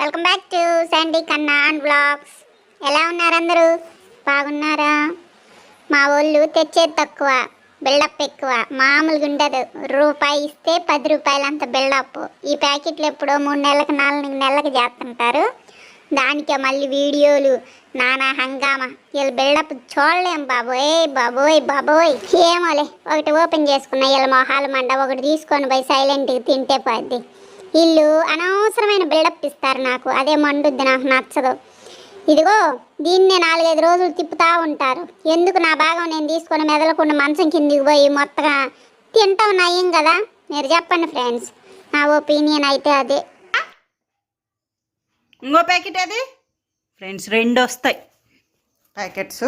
Welcome back to Sandy Kanna and blogs. ఎలా ఉన్నారు అందరూ? బాగున్నారా? మా వాళ్ళు తెచ్చేది తక్కువ బిల్డప్ ఎక్కువ మామూలుగా ఉండదు. రూపాయి ఇస్తే పది రూపాయలంత బిల్డప్. ఈ ప్యాకెట్లు ఎప్పుడో మూడు నెలలకు నాలుగు నెలలకు చేస్తుంటారు. దానికే మళ్ళీ వీడియోలు నానా హంగామా. వీళ్ళు బిల్డప్ చూడలేం బాబోయ్ బాబోయ్ బాబోయ్. ఏమోలే ఒకటి ఓపెన్ చేసుకున్న వీళ్ళ మొహాలు మండ ఒకటి తీసుకొని పోయి సైలెంట్గా తింటే పోద్ది. వీళ్ళు అనవసరమైన బిల్డప్ ఇస్తారు నాకు. అదే మండుద్ది నాకు నచ్చదు. ఇదిగో దీన్నే నాలుగైదు రోజులు తిప్పుతా ఉంటారు. ఎందుకు నా భాగం నేను తీసుకొని మెదలకుండా మంచం కిందికి పోయి మొత్తగా తింటాం నయం కదా? మీరు చెప్పండి ఫ్రెండ్స్. నా ఒపీనియన్ అయితే అదే. ఇంకో ప్యాకెట్ అది ఫ్రెండ్స్ రెండు వస్తాయి. ప్యాకెట్స్?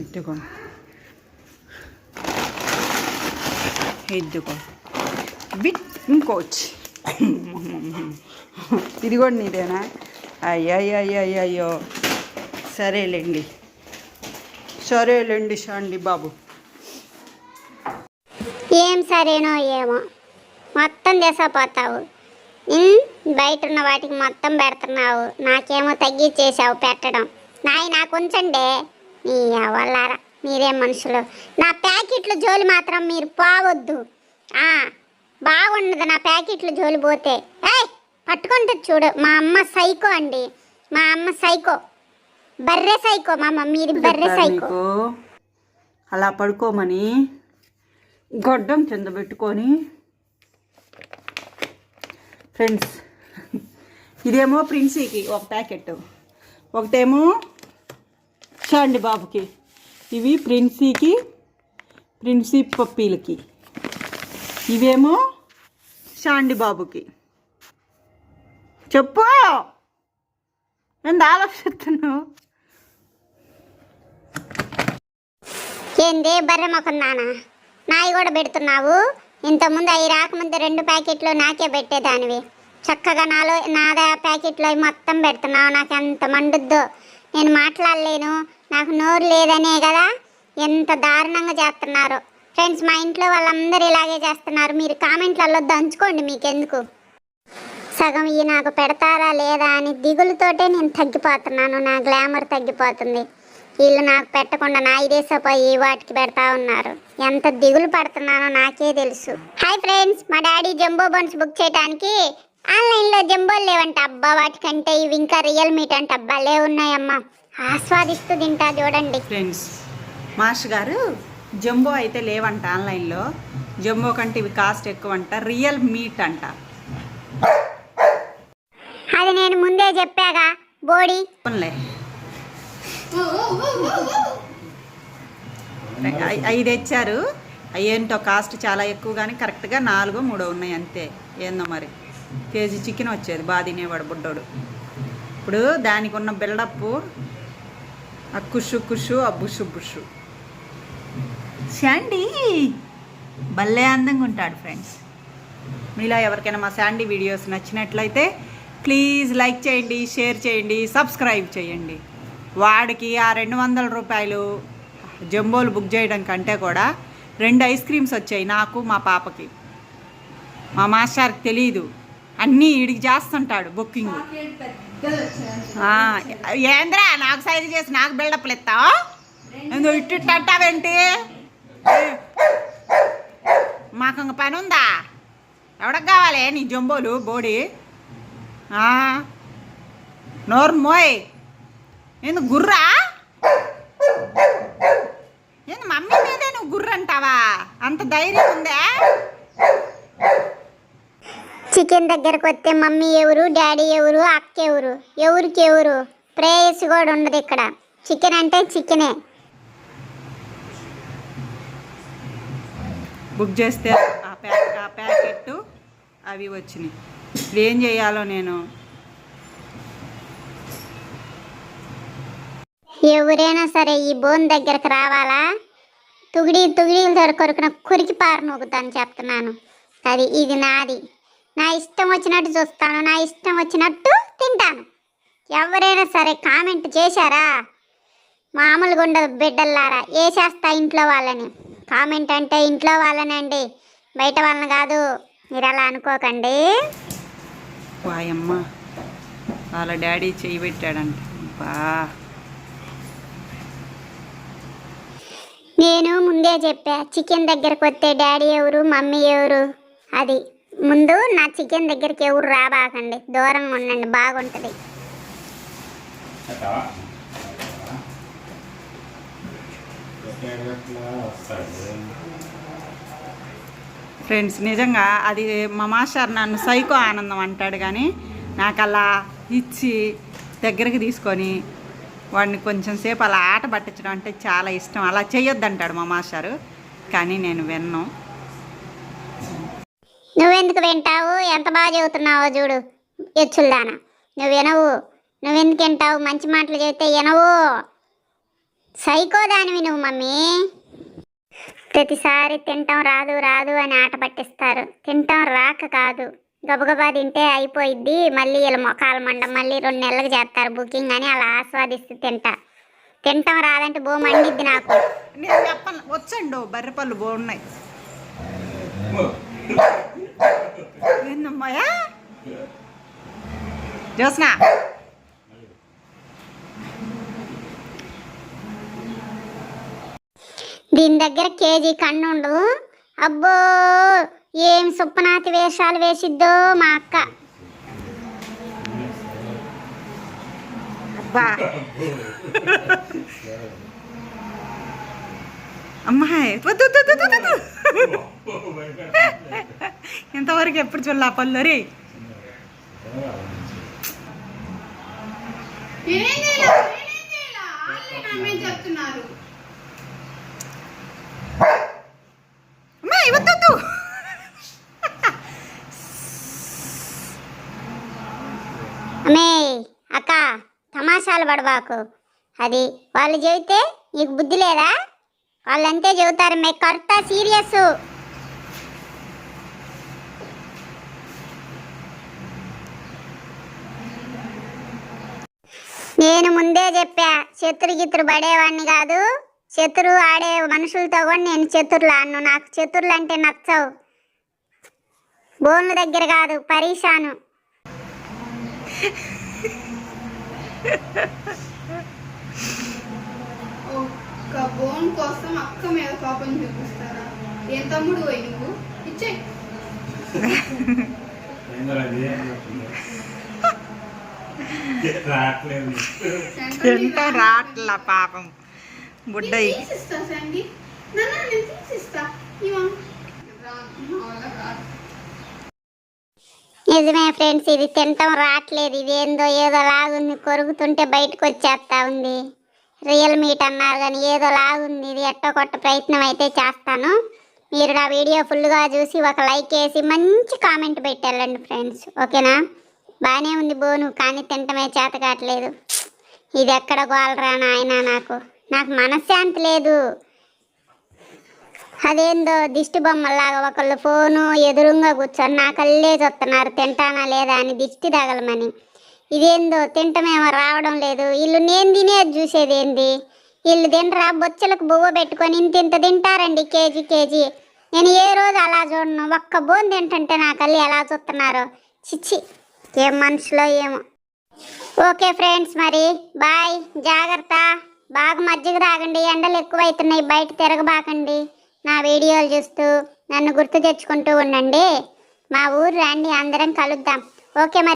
ఇద్దుకో ఇద్దుకో బిట్ ఇంకోచ్ ఇది కూడా నీదేనా? అయ్యో సరేలేండి. సరేలేండి షాండి బాబు. ఏం సరేనో ఏమో. మొత్తం దేశపోతావు బయట ఉన్న వాటికి మొత్తం పెడుతున్నావు. నాకేమో తగ్గించేసావు పెట్టడం. నాయి నాకు ఉంచండి నీ అవల్లారా మీరేం మనుషులు. నా ప్యాకెట్ల జోలి మాత్రం మీరు పోవద్దు. బాగుండదు నా ప్యాకెట్ల జోలి పోతే. ఏయ్ పట్టుకుంటే చూడు. మా అమ్మ సైకో అండి. మా అమ్మ సైకో. బర్రె సైకో మా అమ్మ. మీది బర్రె సైకో. అలా పడుకోమని గొడ్డం కింద పెట్టుకొని ఫ్రెండ్స్ ఇదేమో ప్రిన్సీకి ఒక ప్యాకెట్. ఒకటేమో షాండి బాబుకి. ఇవి ప్రిన్సీకి ప్రిన్సీ పప్పీలకి. ఇవేమో షాండి బాబుకి చెప్పు! నేను ఆలోచిస్తున్నావు? ఏంది బర్రె మొఖం నానా? నాయి కూడా పెడుతున్నావు? ఇంతకుముందు అవి రాకముందు రెండు ప్యాకెట్లు నాకే పెట్టేదానివి. చక్కగా నాలో నాదా ప్యాకెట్లో అవి మొత్తం పెడుతున్నావు. నాకు ఎంత మండుద్దో. నేను మాట్లాడలేను. నాకు నోరు లేదనే కదా? ఎంత దారుణంగా చేస్తున్నారు. ఫ్రెండ్స్ మా ఇంట్లో వాళ్ళందరూ ఇలాగే చేస్తున్నారు. మీరు కామెంట్లలో దంచుకోండి మీకెందుకు? సగం ఈ నాకు పెడతారా లేదా అని దిగులుతోటే నేను తగ్గిపోతున్నాను. నా గ్లామర్ తగ్గిపోతుంది. వీళ్ళు నాకు పెట్టకుండా నా ఇదేసపోయి వాటికి పెడతా ఉన్నారు. ఎంత దిగులు పడుతున్నానో నాకే తెలుసు. హాయ్ ఫ్రెండ్స్ మా డాడీ జంబో బన్స్ బుక్ చేయడానికి ఆన్లైన్లో జంబోలు లేవంట. అబ్బా వాటికంటే ఇవి ఇంకా రియల్ మీట్ అంట అబ్బా ఉన్నాయమ్మా. ఆస్వాదిస్తూ తింటా చూడండి. ఫ్రెండ్స్ మాస్టర్ గారు జంబో అయితే లేవంట ఆన్లైన్లో. జంబో కంటే ఇవి కాస్ట్ ఎక్కువ అంట రియల్ మీట్ అంట. అది నేను ముందే చెప్పాగా బోడీ. ఐదు తెచ్చారు అవి ఏంటో కాస్ట్ చాలా ఎక్కువ కానీ కరెక్ట్గా నాలుగు మూడో ఉన్నాయి అంతే. ఏందో మరి. కేజీ చికెన్ వచ్చేది బాగా తినేవాడు బుడ్డోడు. ఇప్పుడు దానికి ఉన్న బిల్డప్ ఆ కుషు కుషు ఆ బుషు. బుషు శాండీ భలే అందంగా ఉంటాడు ఫ్రెండ్స్. మీలో ఎవరికైనా మా శాండీ వీడియోస్ నచ్చినట్లయితే ప్లీజ్ లైక్ చేయండి షేర్ చేయండి సబ్స్క్రైబ్ చేయండి. వాడికి ఆ రెండు వందల రూపాయలు జంబోలు బుక్ చేయడం కంటే కూడా రెండు ఐస్ క్రీమ్స్ వచ్చాయి నాకు మా పాపకి. మా మాస్టర్కి తెలియదు అన్నీ ఈడికి చేస్తుంటాడు బుకింగ్. ఏంద్రా నాకు సైజు చేసి నాకు బిల్డప్లు ఇస్తావు? ఎందుకు ఇట్టు అంటావేంటి మాకు ఇంక పని ఉందా? ఎవడకు కావాలి? నీ జంబోలు బోడి. ఆ, నోరు మోయ్. ఏంది గుర్రా? ఏంది మమ్మీ మీదే నువ్వు గుర్ర అంటావా అంత ధైర్యం ఉందా? చికెన్ దగ్గరకు వస్తే మమ్మీ ఎవరు డాడీ ఎవరు అక్క ఎవరు? ఎవరికి ఎవరు? ప్రేయస్ కూడా ఉండదు ఇక్కడ. చికెన్ అంటే చికెనే. బుక్ చేస్తే ఆ ప్యాక్ ఆ ప్యాకెట్ అవి వచ్చినాయి. ఇప్పుడు ఏం చేయాలో నేను. ఎవరైనా సరే ఈ బోన్ దగ్గరకు రావాలా? తుగిడి తుగిడీలు కొరుకున కురికి పారు నూగుతాను చెప్తున్నాను. అది ఇది నాది. నా ఇష్టం వచ్చినట్టు చూస్తాను నా ఇష్టం వచ్చినట్టు తింటాను. ఎవరైనా సరే కామెంట్ చేశారా? మామూలుగా ఉండదు బిడ్డల్లారా వేసేస్తా ఇంట్లో వాళ్ళని? కామెంట్ అంటే ఇంట్లో వాళ్ళనండి బయట వాళ్ళని కాదు. మీరు అలా అనుకోకండి. వాయమ్మ వాళ్ళ డాడీ చెయ్యి పెట్టాడంట. బా. నేను ముందే చెప్పా చికెన్ దగ్గరకు వస్తే డాడీ ఎవరు మమ్మీ ఎవరు? అది. ముందు నా చికెన్ దగ్గరికి ఎవరు రాబాకండి. దూరంగా ఉండండి బాగుంటుంది. ఫ్రెండ్స్ నిజంగా అది మా మాస్టర్ నన్ను సైకో ఆనందం అంటాడు కానీ నాకు అలా ఇచ్చి దగ్గరికి తీసుకొని వాడిని కొంచెం సేపు అలా ఆట పట్టించడం అంటే చాలా ఇష్టం. అలా చేయొద్దంటాడు మా మాస్టారు కానీ నేను విన్ను. నువ్వెందుకు వింటావు? ఎంత బాగా చెబుతున్నావో చూడు. ఎచ్చుల్దాన నువ్వు వినవు. నువ్వెందుకు వింటావు? మంచి మాటలు చెబితే వినవు. సైకో దానివి నువ్వు మమ్మీ. ప్రతిసారి తింటాం రాదు రాదు అని ఆట పట్టిస్తారు. తింటాం రాక కాదు. గబగబా తింటే అయిపోయిద్ది. మళ్ళీ వీళ్ళ మొఖాలు మండం. మళ్ళీ రెండు నెలలకు చేస్తారు బుకింగ్ అని అలా ఆస్వాదిస్తూ తింటా. తింటాం రాదంటే బో మండిద్ది నాకు. నేను చెప్పను. వచ్చండు. బర్రెపళ్ళు బాగున్నాయి జోస్నా దీని దగ్గర కేజీ కన్ను ఉండదు అబ్బో ఏం సుప్పనాతి వేషాలు వేసిద్దో మా అక్క. అబ్బా. అమ్మాయి. ఇంతవరకు ఎప్పుడు చూడాల పళ్ళు రే నేనేం చేయలా నేనేం చేయలా ఆల్రెడీ నా మీద చెప్తున్నారు. అమ్మే అక్క తమాషాలు పడబాకు. అది వాళ్ళు చెబితే నీకు బుద్ధి లేదా? వాళ్ళు అంతే చెబుతారు మే కర్త సీరియస్ నేను ముందే చెప్పా శత్రు గిత్రు పడేవాడిని కాదు. శత్రు ఆడే మనుషులతో కూడా నేను చతుర్లు ఆడను నాకు చతుర్లు అంటే నచ్చవు. బోన్ల దగ్గర కాదు పరీషాను. ఒక్క బోన్ కోసం అక్క మీద కోపం చూపిస్తారా? ఏం తమ్ముడు పోయి నువ్వు? ఇచ్చే రావట్లేదు ఎంత రాట్ల పాపం. కాదు నిజమే ఫ్రెండ్స్ ఇది తింటాం రావట్లేదు ఇది ఏందో ఏదో లాగుంది కొరుకుతుంటే బయటకు వచ్చేస్తా ఉంది. రియల్ మీట్ అన్నారు కానీ ఏదో లాగుంది. ఇది ఎట్టో కొట్ట ప్రయత్నం అయితే చేస్తాను. మీరు నా వీడియో ఫుల్గా చూసి ఒక లైక్ వేసి మంచి కామెంట్ పెట్టాలండి ఫ్రెండ్స్. ఓకేనా? బాగానే ఉంది బోను కానీ తింటమే చేత కావట్లేదు. ఇది ఎక్కడ గోలరా నాయన నాకు? నాకు మనశ్శాంతి లేదు. అదేందో దిష్టి బొమ్మలాగా ఒకళ్ళు ఫోను ఎదురుగా కూర్చొని నా కళ్ళే చూస్తున్నారు తింటానా లేదా అని దిష్టి తగలమని. ఇదేందో తింటమేమో రావడం లేదు. వీళ్ళు నేను తినేది చూసేదేంది? వీళ్ళు తినరా? బొచ్చలకు బువ్వ పెట్టుకొని ఇంత ఇంత తింటారండి కేజీ కేజీ. నేను ఏ రోజు అలా చూడను. ఒక్క బోన్ తింటుంటే నా కళ్ళు ఎలా చూస్తున్నారు? చిచ్చి. ఏం మనుషులో ఏమో. ఓకే ఫ్రెండ్స్ మరి బాయ్. జాగ్రత్త. బాగా మజ్జిగ తాగండి. ఎండలు ఎక్కువైతున్నాయి. బయట తిరగబాకండి. నా వీడియోలు చూస్తూ నన్ను గుర్తు తెచ్చుకుంటూ ఉండండి. మా ఊరు రండి. అందరం కలుద్దాం. ఓకే మరి.